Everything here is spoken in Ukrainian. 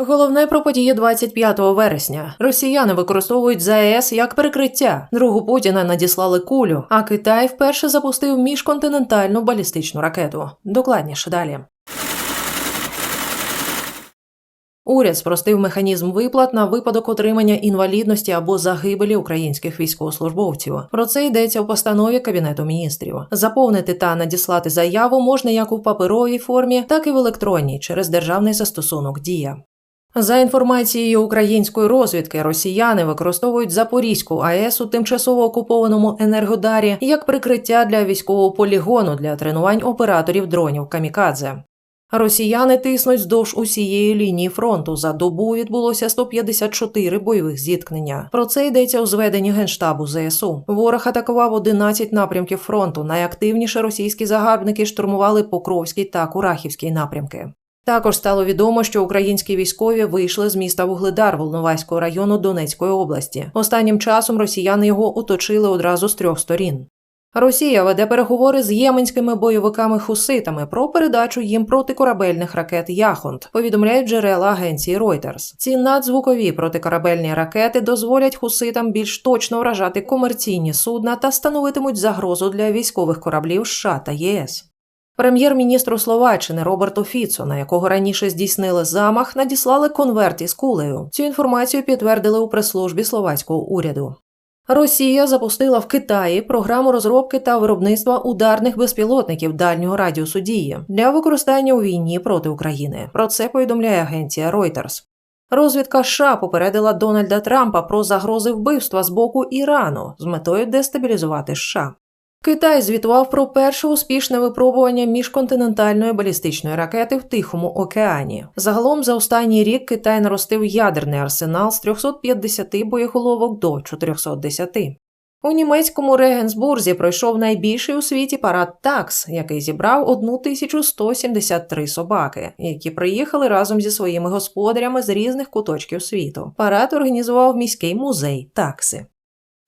Головне про події 25 вересня. Росіяни використовують ЗАЕС як прикриття. Другу Путіна надіслали кулю, а Китай вперше запустив міжконтинентальну балістичну ракету. Докладніше далі. Уряд спростив механізм виплат на випадок отримання інвалідності або загибелі українських військовослужбовців. Про це йдеться у постанові Кабінету міністрів. Заповнити та надіслати заяву можна як у паперовій формі, так і в електронній через державний застосунок Дія. За інформацією української розвідки, росіяни використовують Запорізьку АЕС у тимчасово окупованому Енергодарі як прикриття для військового полігону для тренувань операторів дронів Камікадзе. Росіяни тиснуть вздовж усієї лінії фронту. За добу відбулося 154 бойових зіткнення. Про це йдеться у зведенні генштабу ЗСУ. Ворог атакував 11 напрямків фронту. Найактивніше російські загарбники штурмували Покровський та Курахівський напрямки. Також стало відомо, що українські військові вийшли з міста Вугледар Волноваського району Донецької області. Останнім часом росіяни його оточили одразу з трьох сторін. Росія веде переговори з єменськими бойовиками-хуситами про передачу їм протикорабельних ракет Яхонт, повідомляють джерела агенції Reuters. Ці надзвукові протикорабельні ракети дозволять хуситам більш точно вражати комерційні судна та становитимуть загрозу для військових кораблів США та ЄС. Прем'єр-міністру Словаччини Роберту Фіцо, на якого раніше здійснили замах, надіслали конверт із кулею. Цю інформацію підтвердили у прес-службі словацького уряду. Росія запустила в Китаї програму розробки та виробництва ударних безпілотників дальнього радіусу дії для використання у війні проти України. Про це повідомляє агенція Reuters. Розвідка США попередила Дональда Трампа про загрози вбивства з боку Ірану з метою дестабілізувати США. Китай звітував про перше успішне випробування міжконтинентальної балістичної ракети в Тихому океані. Загалом за останній рік Китай наростив ядерний арсенал з 350 боєголовок до 410. У німецькому Регенсбурзі пройшов найбільший у світі парад такс, який зібрав 1173 собаки, які приїхали разом зі своїми господарями з різних куточків світу. Парад організував міський музей такси.